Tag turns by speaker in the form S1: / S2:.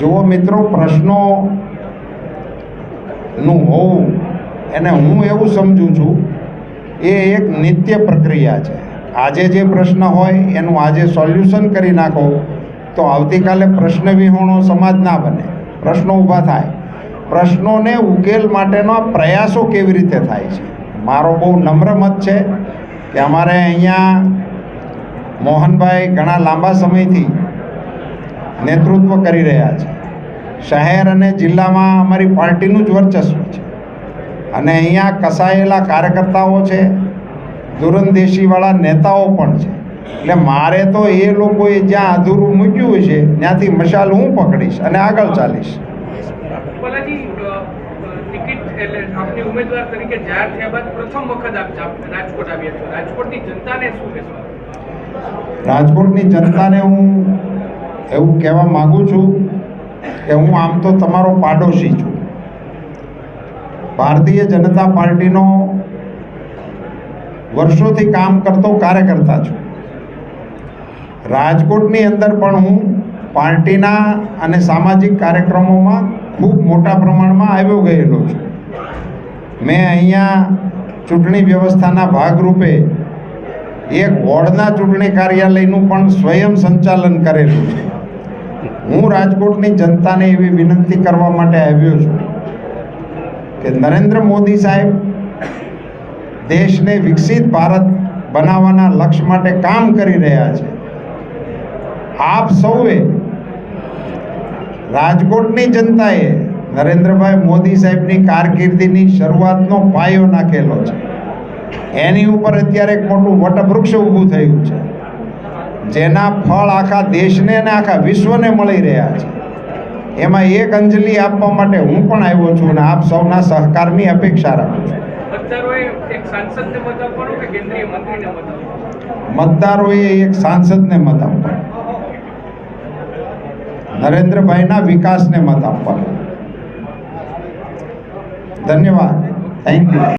S1: જુઓ મિત્રો પ્રશ્નો નું હોવું, એને હું એવું સમજું છું, એ એક નિત્ય પ્રક્રિયા છે. આજે જે પ્રશ્ન હોય, એનું આજે સોલ્યુશન કરી નાખો, તો આવતીકાલે પ્રશ્ન વિહોણો સમાજ ના બને. પ્રશ્નો ઊભા થાય. પ્રશ્નોને ઉકેલ માટેના પ્રયાસો કેવી રીતે થાય છે? મારો બહુ નમ્ર મત છે કે અમારે અહીંયા મોહનભાઈ ઘણા લાંબા સમયથી નેતૃત્વ કરી રહ્યા છે. શહેર અને જિલ્લામાં અમારી પાર્ટીનું જ વર્ચસ્વ છે. અને અહીંયા કસાયેલા કાર્યકર્તાઓ છે દૂરંદેશીવાળા નેતાઓ પણ છે. એટલે મારે તો એ લોકોએ જ્યાં અધૂરું મૂક્યું છે ત્યાંથી મશાલ હું પકડીશ અને આગળ ચાલીશ.
S2: બાલાજી અ, અ, ટિકિટ એટલે આપની ઉમેદવાર તરીકે જાહેર થયા બાદ પ્રથમ વખત આપ રાજકોટ આવ્યા છો. રાજકોટની જનતાને શું કહેશો?
S1: રાજકોટની જનતાને હું એવું કહેવા માગું છું કે હું આમ તો તમારો પાડોશી છું. ભારતીય જનતા પાર્ટીનો વર્ષોથી કામ કરતો કાર્યકર્તા છું. રાજકોટની અંદર પણ હું પાર્ટીના અને સામાજિક કાર્યક્રમોમાં ખૂબ મોટા પ્રમાણમાં આવ્યો ગયેલો છું. મેં અહીંયા ચૂંટણી વ્યવસ્થાના ભાગરૂપે એક વોર્ડના ચૂંટણી કાર્યાલયનું પણ સ્વયં સંચાલન કરેલું છે. હું રાજકોટની જનતાને એવી વિનંતી કરવા માટે આવ્યો છું કે નરેન્દ્ર મોદી સાહેબ દેશને વિકસિત ભારત બનાવવાના લક્ષ્ય માટે કામ કરી રહ્યા છે. આપ સૌએ રાજકોટની જનતાએ નરેન્દ્રભાઈ મોદી સાહેબની કારકિર્દીની શરૂઆતનો પાયો નાખેલો છે. એની ઉપર અત્યારે મોટું વટવૃક્ષ ઊભું થયું છે. જેના ફળ આખા દેશને અને આખા વિશ્વને મળી રહ્યા છે. એમાં એક અંજલિ આપવા માટે હું પણ આવ્યો છું અને આપ સૌના સહકારની અપેક્ષા રાખું છું. મતદારોએ એક સાંસદને મત આપવાનો નરેન્દ્રભાઈના વિકાસને મત આપવાનો. ધન્યવાદ. Thank you